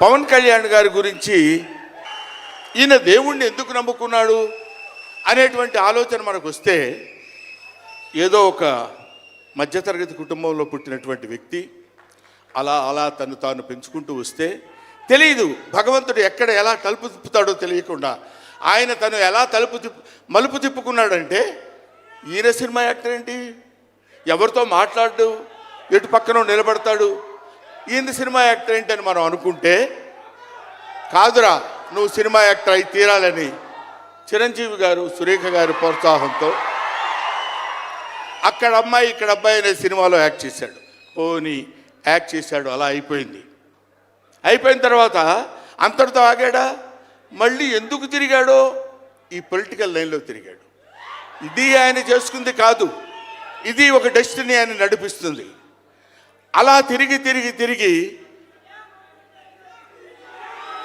పవన్ కళ్యాణ్ గారి గురించి ఈయన దేవుణ్ణి ఎందుకు నమ్ముకున్నాడు అనేటువంటి ఆలోచన మనకు వస్తే ఏదో ఒక మధ్యతరగతి కుటుంబంలో పుట్టినటువంటి వ్యక్తి అలా అలా తను తాను పెంచుకుంటూ వస్తే తెలియదు భగవంతుడు ఎక్కడ ఎలా తలుపు తిప్పుతాడో తెలియకుండా ఆయన తను ఎలా తలుపు తిప్పు మలుపు తిప్పుకున్నాడంటే ఈయన సినిమా యాక్టర్ ఏంటి? ఎవరితో మాట్లాడు? ఎటు పక్కన నిలబడతాడు? ఈయన సినిమా యాక్టర్ ఏంటని మనం అనుకుంటే కాదురా నువ్వు సినిమా యాక్టర్ అయి తీరాలని చిరంజీవి గారు సురేఖ గారి ప్రోత్సాహంతో అక్కడ అమ్మాయి ఇక్కడ అబ్బాయి అనే సినిమాలో యాక్ట్ చేశాడు. పోని యాక్ట్ చేశాడు అలా అయిపోయింది. అయిపోయిన తర్వాత అంతటితో ఆగాడా? మళ్ళీ ఎందుకు తిరిగాడో? ఈ పొలిటికల్ లైన్లో తిరిగాడు. ఇది ఆయన చేసుకుంది కాదు. ఇది ఒక డెస్టినీ ఆయన నడిపిస్తుంది. అలా తిరిగి తిరిగి తిరిగి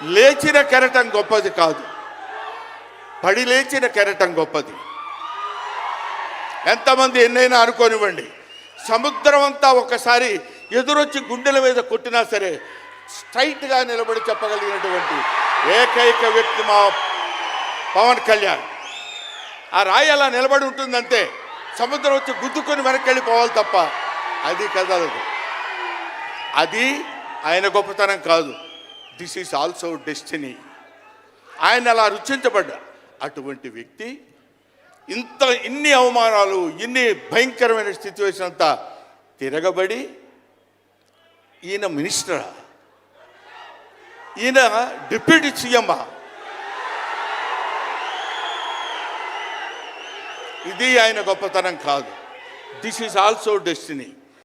లేచిన కెరటం గొప్పది కాదు. పడి లేచిన కెరటం గొప్పది. ఎంతమంది ఎన్నైనా అనుకోనివ్వండి. సముద్రం అంతా ఒకసారి ఎదురొచ్చి గుండెల మీద కొట్టినా సరే స్ట్రైట్గా నిలబడి చెప్పగలిగినటువంటి ఏకైక వ్యక్తి మా పవన్ కళ్యాణ్. ఆ రాయి అలా నిలబడి ఉంటుందంటే సముద్రం వచ్చి గుద్దుకొని వెనక్కి వెళ్ళిపోవాలి తప్ప అది కదలదు. అది ఆయన గొప్పతనం కాదు. దిస్ ఈస్ ఆల్సో డెస్టినీ ఆయన అలా రుచించబడ్డా. అటువంటి వ్యక్తి ఇంత ఇన్ని అవమానాలు ఇన్ని భయంకరమైన సిచ్యువేషన్ అంతా తిరగబడి ఈయన మినిస్టరా? ఈయన డిప్యూటీ సీఎమ్మా? ఇది ఆయన గొప్పతనం కాదు. This is also destiny